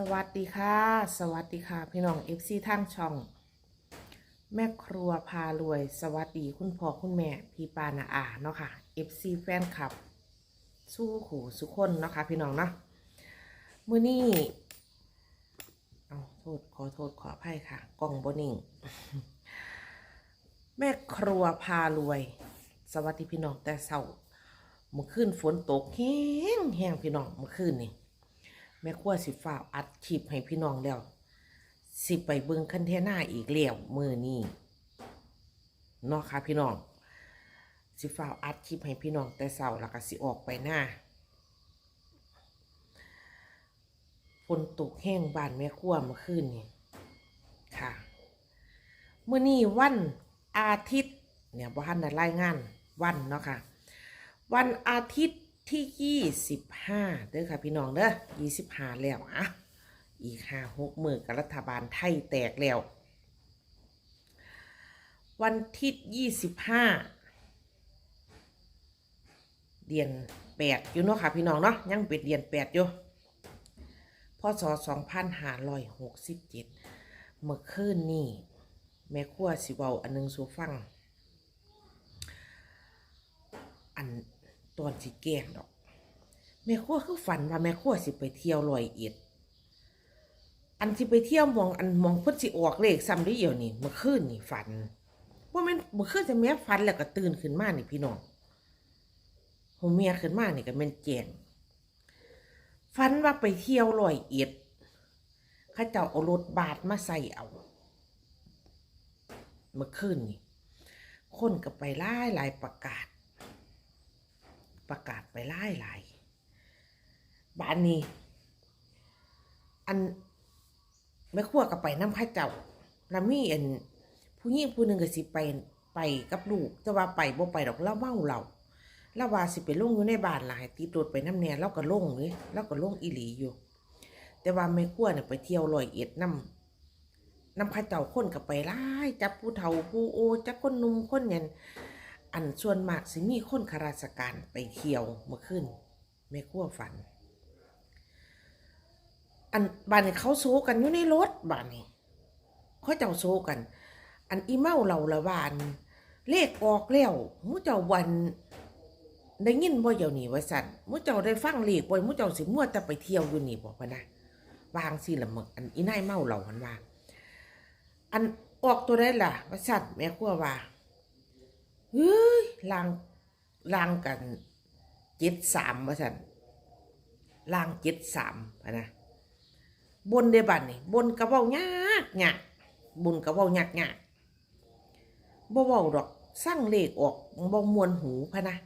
สวัสดีค่ะ สวัสดีค่ะ พี่น้องเอฟซีทางช่อง แม่ครัวพารวย สวัสดีคุณพ่อคุณแม่ พี่ปานาอาเนาะค่ะเอฟซีแฟนคลับ สู้ขู่สุกคนเนาะค่ะพี่น้องเนาะมือนี้เอาโทษขอโทษขออภัยค่ะ กล่องบนิ่ง แม่ครัวพารวย สวัสดีพี่น้องแต่เศร้าเมื่อคืนฝนตกแห้งแห้งพี่น้องเมื่อคืนนี่ ม่ครัวสิฟ้าอัดคลิปให้พี่น้องแล้ว สิไปเบิ่งคันเทน่าอีกแล้วมือนี้เนาะค่ะพี่น้อง สิฟ้าอัดคลิปให้พี่น้องแต่เช้าแล้วก็สิออกไปหน้าฝนตกแห้งบานแม่ครัวเมื่อคืนนี่ค่ะมือนี้วันอาทิตย์เนี่ยบ่ทันได้รายงานวันเนาะค่ะ วันอาทิตย์ ที่25เด้อค่ะพี่น้องเด้อ25แล้วอะอีก5 6มือกับรัฐบาลไทยแตกแล้ว วันที่25เดือน8อยู่เนาะค่ะพี่น้องเนาะยังเป็นเดือน8อยู่พศ2567เมื่อคืนนี่แม่ครัวสิเวาอันหนึงสูฟัง อัน ตอนสิแกล้งดอก แม่ครัวคือฝันว่าแม่ครัวสิไปเที่ยวลอยเอ็ด อันที่ไปเที่ยวมองอันมองเพิ่นสิออกเลขซ้ำได้เดียวนี่เมื่อคืนนี่ฝันว่าม่นเมื่อคืนจะแม่ฝันแล้วก็ตื่นขึ้นมานี่พี่น้องผมเมียขึ้นมานี่ก็แม่นแจงฝันว่าไปเที่ยวลอยเอ็ดข้าเจ้าเอารถบาสมาใส่เอา เมื่อคืนนี่คนก็ไปไล่หลายประกาศ ประกาศไปไล่หลายบ้านนี้ อันแม่ครัวก็ไปน้ำข้าเจ้าแล้วมีอันผู้หญิงผู้หนึ่งก็สิไปไปกับลูกแต่ว่าไปบ่ไปดอกเล่าเมาเราแล้วว่าสิไปลงอยู่ในบ้านหลายติดรถไปน้ำแน่เราก็ลงเลยเราก็ลงอีหลีอยู่ แต่ว่าแม่ครัวเนี่ยไปเที่ยวลอยเอ็ดน้ำน้ำข้าเจ้าคนก็ไปไล่จับผู้เฒ่าผู้โอจับคนนุ่มคนเนี่ย อันส่วนมากสิมีคนข้าราชการไปเที่ยวเมื่อคืนแม่ครัวฝัน อันบ้านนี้เขาโซกันอยู่ในรถบ้านนี้เขาเจ้าโซกัน อันอีเมาเราละวาน เลขออกแล้วมูเจ้าวันได้ยินบ่เดี๋ยวนี้ว่าสั่นมูเจ้าได้ฟังเลขบ่มูเจ้าสิมั่วแต่ไปเที่ยวอยู่นี่บ่พนะวางสิละมึกอันอีนายเมาเรามันว่าอันออกตัวได้ล่ะว่าสั่นแม่ครัวว่า เฮ้ยลางล่างกันเจ็ดสามว่าสันล่างเจ็ดสามนะบนเดบันนี่บนกระเป๋ายากยากบนกระเป๋ายากยากบ่เว้าดอกสร้างเลขออกบ่มวนหูพะนะ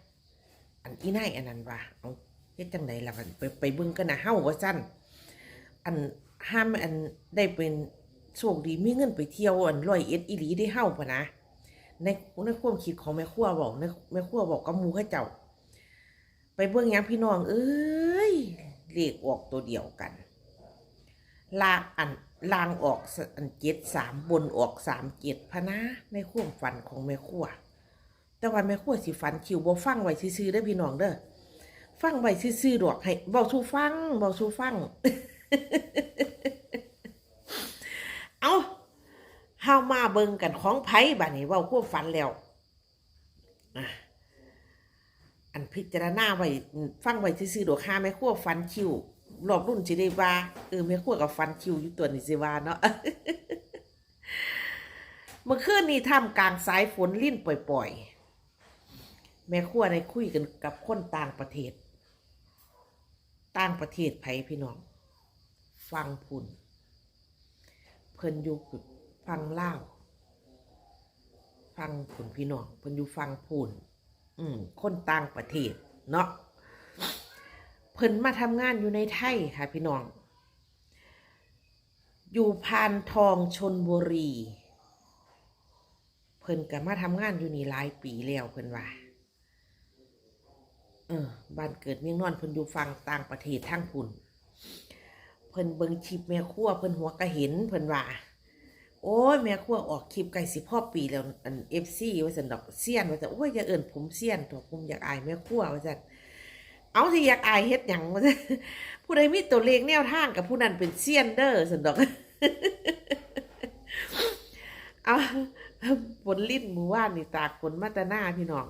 อันอีน่ายอันนั้นว่าเอาเฮ็ดจังไดล่ะบัดไปไปเบิ่งกันนะเฮาว่าซั่นอันห้ามอันได้เป็นโชคดีมีเงินไปเที่ยวอันร้อยเอ็ดอีหลีได้เฮาพะนะ ในในความคิดของแม่ครัวบอกในแม่ครัวบอกกับหมูเข้าเจ้า ไปเบิ่งยังพี่น้อง เอ้ยเลขออกตัวเดียวกันลางอันลางออกอันเจ็ดสามบนออกสามเจ็ดพะนะในความฝันของแม่ครัวแต่ว่าแม่ครัวสิฝันคิวบ่ฟังไว้ซื่อๆเด้พี่น้องเด้อฟังไว้ซื่อๆดอกให้เบาสู่ฟังเบาสู่ฟัง เอา เฮามาเบิ่งกันของไผ่บัดนี้เว้าควบฝันแล้วอะอันพิจารณาไว้ฟังไว้ซื่อดอกค่าแม่ครัวฟันคิวรอบรุ่นสิได้ว่าเออแม่ครัวกับฟันคิวอยู่ตัวนี้สิว่าเนาะเมื่อคืนนี้ท่ามกลางสายฝนลิ่นปล่อย ๆ แม่ครัวได้คุยกันกับคนต่างประเทศ ต่างประเทศไผพี่น้อง ฟังพุ่น เพิ่นอยู่ ฟังเล่าฟังผลพี่น้องเพิ่นอยู่ฟังพูนอืมคนต่างประเทศเนาะเพิ่นมาทำงานอยู่ในไทยค่ะพี่น้อง อยู่พานทองชนบุรี เพิ่นก็มาทำงานอยู่นี่หลายปีแล้วเพิ่นว่าเออบ้านเกิดเมียงนอนเพิ่นอยู่ฟังต่างประเทศทั้งพุ่นเพิ่นเบิงคลิปแม่ครัวเพิ่นหัวกระเห็นเพิ่นว่า โอ้ยแม่ครัวออกคลิปไก่สิพ่อปีแล้วอันเอฟซีว่าสันดอกเซียนว่าสันโอ้ยอย่าเอิ่นผมเซียนตัวผมอยากอายแม่ครัวว่าสันเอาที่อยากอายเฮ็ดหยังวะจ๊ะผู้ใดมีตัวเลขแนวทางกับผู้นั้นเป็นเซียนเด้อสันดอกเอาบนลิ้นหมู่ว่านนี่ตากฝนมาตหน้าพี่น้อง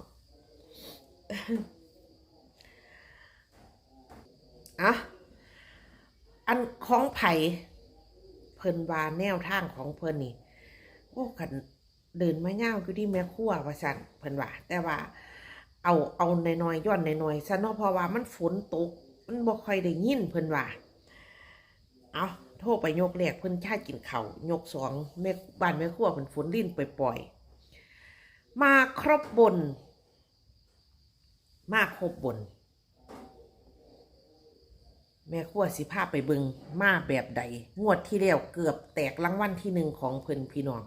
อะอันของไผ่ เพิ่นวาแนวทางของเพิ่นนี่โอ้ขันเดินมาเง่าวคือที่แม่ครัวว่าสั่นเพิ่นว่า แต่ว่า เอาเอาในน้อยย้อนในน้อยๆซะเนาะเพราะว่ามันฝนตก มันบ่ค่อยได้ยินเพิ่นว่า เอาโทรไปยกแรกเพิ่นชาติกินเข้ายกสองแม่บ้านแม่ครัวเพิ่นฝนลิ้นปล่อยๆมาครบบน มาครบบน แม่ครัวสิพาพไปเบิงมาแบบใด งวดที่แล้วเกือบแตกรางวัลที่หนึ่งของเพิ่นพี่น้อง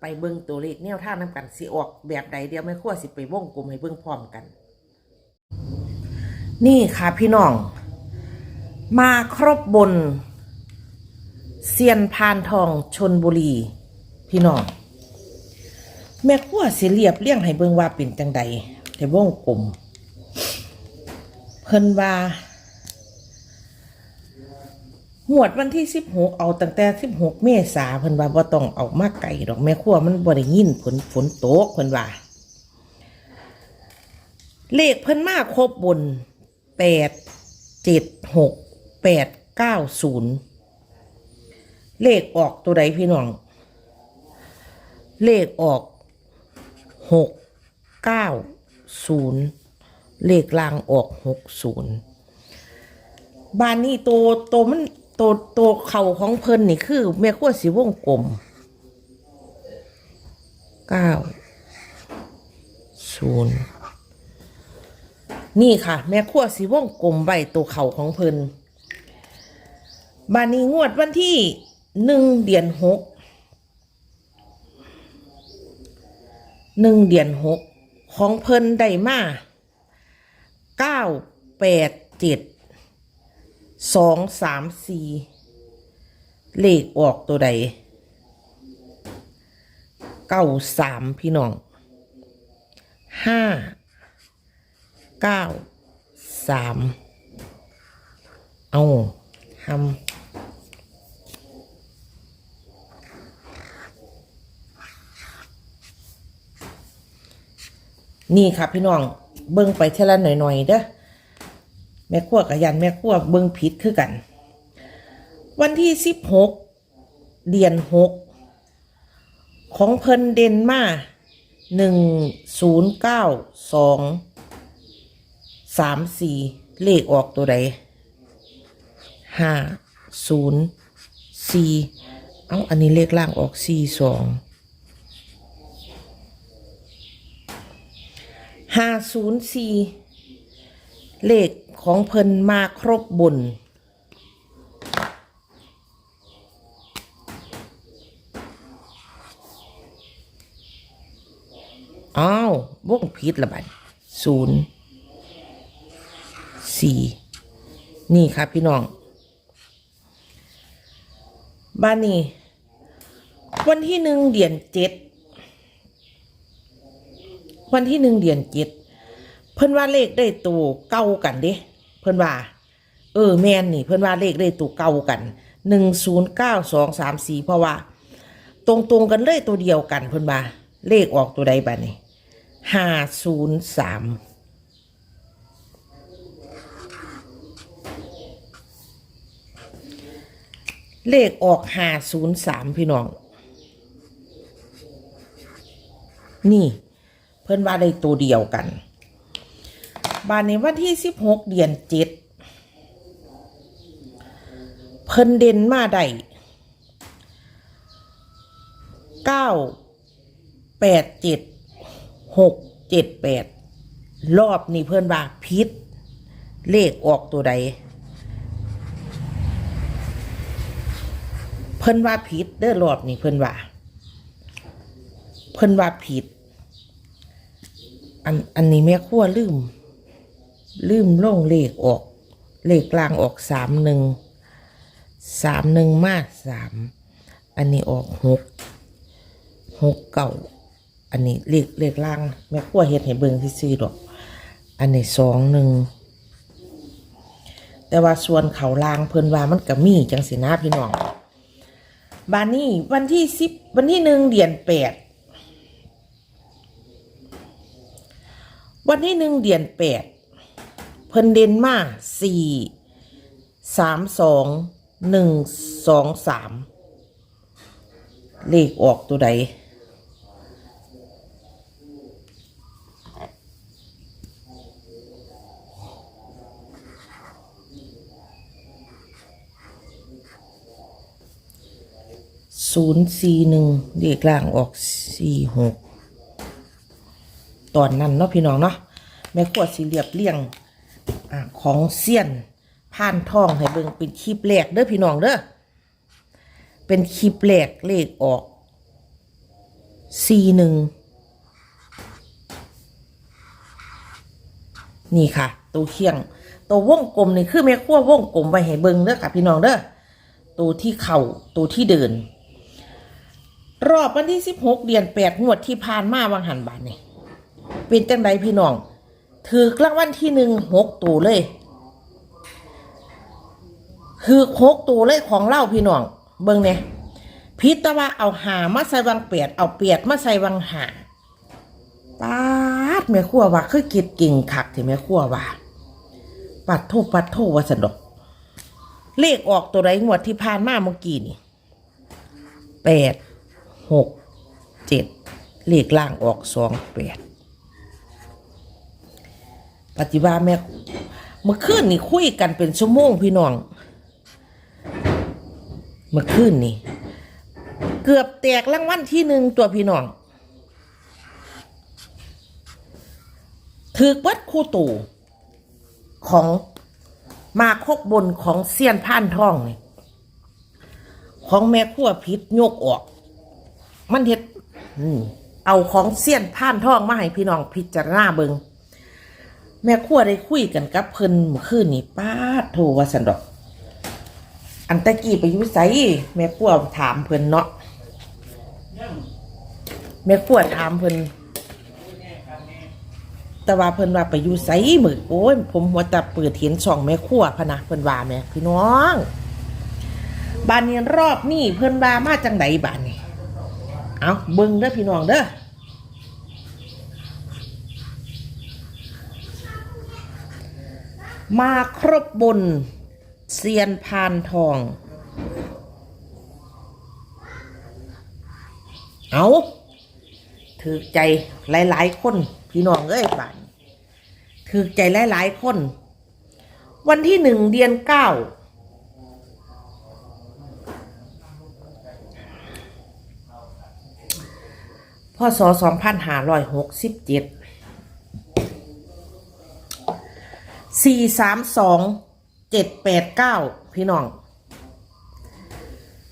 ไปเบิงตัวเลขแนวท่างน้ำกันสิออกแบบใดเดียวแม่ครัวสิไปวงกลมให้เบิงพร้อมกัน นี่ค่ะพี่น้อง มาครบบนเซียนพานทองชนบุรี พี่น้อง แม่ครัวสิเรียบเรียงให้เบิงว่าเป็นจังใดแต่วงกลมเพิ่นว่า หวดวันที่สิบหกเอาตั้งแต่สิบหกเมษาเพิ่นว่าบ่ต้องเอามาไก่ดอกแม่ครัวมันบ่ได้ยินฝนฝนตกเพิ่นว่า เลขเพิ่นมาครบบนแปดเจ็ดหกแปดเก้าศูนย์เลขออกตัวใดพี่น้อง เลขออกหกเก้าศูนย์เลขล่างออกหกศูนย์บ้านนี้โตโตมัน ตโตเข่าของเพิ่นนี่คือแม่ขั้วสีวงกลมเก้าศูนย์นี่ค่ะ แม่ขั้วสีวงกลมใบตัวเข่าของเพิ่นบานนี้งวดวันที่หนึ่งเดือนหกหนึ่งเดือนหกของเพิ่นได้มาเก้าแปดเจ็ด สองสามสี่เลขออกตัวใดเก้าสามพี่น้องห้าเก้าสามเอาทำนี่ค่ะพี่น้อง เบิ่งไปเท่าละหน่อยๆเด้อ แม่ขั้วกับยันแม่ขั้วเบิ่งผิดคือกัน วันที่สิบหกเดือนหกของเพิ่นเดนมาหนึ่งศูนย์เก้าสองสามสี่เลขออกตัวใดห้าศูนย์สี่เอาอันนี้เลขล่างออกสี่สองห้าศูนย์สี่ เลขของเพิ่นมาครบบน อ้าววงผิดละบัดศูนย์สี่นี่ครับพี่น้อง บ้านนี้วันที่หนึ่งเดือนเจ็ด วันที่หนึ่งเดือนเจ็ด เพิ่นว่าเลขได้ตัวเก่ากันเด้เพิ่นว่า เออแม่นนี่ เพิ่นว่าเลขได้ตัวเก่ากันหนึ่งศูนย์เก้าสองสามสี่เพราะว่า ตรงตรงกันเลยตัวเดียวกันเพิ่นว่า เลขออกตัวใดบ้านี่ห้าศูนย์สามเลขออกห้าศูนย์สามพี่น้อง นี่ เพิ่นว่าได้ตัวเดียวกัน บานในวันที่สิบหกเดือนเจ็ดเพิ่นเด่นมาได้เก้าแปดเจ็ดหกเจ็ดแปดรอบนี้เพิ่นว่าพิษเลขออกตัวใด เพิ่นว่าผิดเด้อรอบนี้เพิ่นว่า เพิ่นว่าผิด อันอันนี้แม่ขั้วลืม ลืมล่งเลขออก เลขกลางออกสามหนึ่งสามหนึ่งมาสามอันนี้ออกหกหกเก่าอันนี้เลขเลขล่างแม่ขั้วเฮ็ดให้เบิ่งที่ซื้อดอก อันนี้สองหนึ่งแต่ว่าส่วนเขาลางเพิ่นว่ามันก็มีจังสินะพี่น้องบานนี้วันที่สิบวันที่หนึ่งเดือนแปดวันที่หนึ่งเดือนแปด เพิ่นเด่นมาสี่สามสองหนึ่งสองสามเลขออกตัวใดศูนย์สี่หนึ่งเลขล่างออกสี่หกตอนนั้นเนาะพี่น้องเนาะแม่ขวดสีเรียบเรียง อของเซียนผ่านทองให้เบิ่งเป็นคลิปแรกเด้อพี่น้องเด้อเป็นคลิปแรกเลขออกสี่หนึ่งนี่ค่ะ ตัวเคียง ตัววงกลมนี่คือแม่ขั้ววงกลมไว้ให้เบิ่งเด้อค่ะพี่น้องเด้อตัวที่เข่าตัวที่เดิน รอบวันที่สิบหกเดือนแปดงวดที่ผ่านมาวังหันบานนี่เป็นจังไดพี่น้อง ถือกรางวัลที่หนึ่งหกตัวเลยคือหกตัวเลยของเล่าพี่น้อง เบิ่งเนี่ยพิตว่าเอาหามาใส่วังเปียดเอาเปียดมาใส่วังหาปาดแม่ขั้วว่าคือกิดกิ่งคักที่แม่ขั้วว่าปัดโทปัดโทว่าสนดกเลขออกตัวไรงวดที่ผ่านมาเมื่อกี้นี่แปดหกเจ็ดเลขล่างออกสองแปด ปฏิบัติแม่เมื่อคืนนี่คุยกันเป็นชั่วโมงพี่น้อง เมื่อคืนนี่เกือบแตกรางวัลที่หนึ่งตัวพี่น้องถือเปิดคู่ตู่ของมาคบบนของเซียนผ่านทองนี่ของแม่ขั้วพิษโยกออก มันเฮ็ดเอาของเสี้ยนผ่านทองมาให้พี่น้องพิจารณาเบิง แม่ขั้วได้คุยกันกับเพิ่นเมื่อคืนนี่ป้าโทว่าสันดอก อันตะกี้ไปอยู่ไสแม่ขั้วถามเพิ่นเนาะแม่ขั้วถามเพิ่นแต่ว่าเพิ่นว่าไปอยู่ไสมือโอ้ยผมหัวตะเปิดเห็นช่องแม่ขั้วพะนะเพิ่นว่าแม่พี่น้องบานนี้รอบนี้เพิ่นว่ามาจังไดบานนี้เอาเบิ่งเด้อพี่น้องเด้อ มาครบบนเซียนพานทอง เอาถือใจหลาย ๆ คน พี่น้องเอ้ยบ้านถือใจหลาย ๆ คน วันที่หนึ่งเดือนเก้าพศสองพันห้าร้อยหกสิบเจ็ด สี่สามสองเจ็ดแปดเก้าพี่น้อง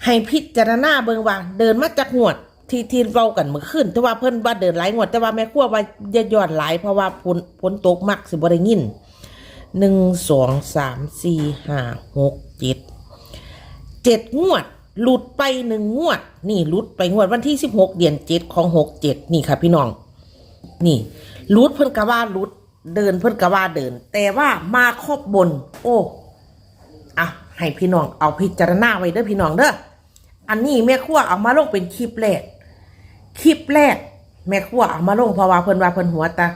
ให้พิจารณาเบิงว่า เดินมาจากงวด ที่ที่เว้ากันเมื่อคืนแต่ว่าเพิ่นว่าเดินหลายงวด แต่ว่าแม่ครัวว่าย่ย้อนหลายเพราะว่าฝนฝนตกมักสิบ่ได้ยินหนึ่งสองสามสี่ห้าหกเจ็ดเจ็ดงวด หลุดไปหนึ่งงวด นี่หลุดไปงวดวันที่สิบหกเดือนเจ็ดของหกเจ็ดนี่ค่ะพี่น้อง นี่หลุดเพิ่นกะว่าหลุด เดินเพิ่นกะว่าเดิน แต่ว่ามาครอบบน โอ้อะให้พี่น้องเอาพิจารณาไว้เด้อพี่น้องเด้ออันนี้แม่ครัวเอามาลงเป็นคลิปแรกคลิปแรก แม่ครัวเอามาลงเพราะว่าเพิ่นว่าเพิ่นหัวตา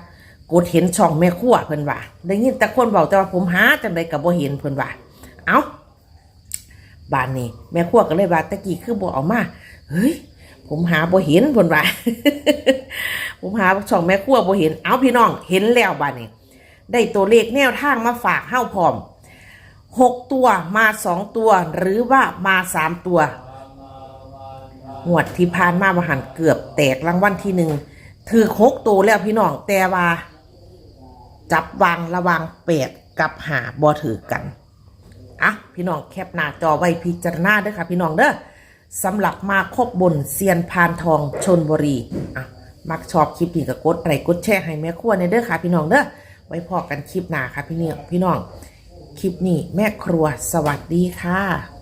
กดเห็นช่องแม่ครัวเพิ่นว่าได้ยินแต่คนบอกแต่ว่าผมหาจังไดก็บ่เห็นเพิ่นว่าเอ้าบ้านนี้ แม่ครัวก็เลยว่าตะกี้คือบ่เอามาเฮ้ยผมหาบ่เห็นเพิ่นว่า ผมหาช่องแม่ครัวบ่เห็น เอาพี่น้องเห็นแล้วบ้านนี้ได้ตัวเลขแนวทางมาฝากเฮ้าพร้อมหกตัวมาสองตัว หรือว่ามาสามตัวงวดที่ผ่านมาบหันเกือบแตกรางวัลที่หนึ่งถือหกตัวแล้วพี่น้องแต่ว่า จับวางระวังเป็ดกับหาบ่ถือกันอะพี่น้องแคปหน้าจอไว้พิจารณาด้อค่ะ พี่น้องเด้อสำหรับมาคบบนเซียนพานทองชนบุรีอะ มักชอบคลิปนี้ก็กดไลค์กดแชร์ให้แม่ครัวในเด้อค่ะ พี่น้องเด้อไว้พอกันคลิปหน้าค่ะพี่เนี่ยพี่น้อง คลิปนี้แม่ครัวสวัสดีค่ะ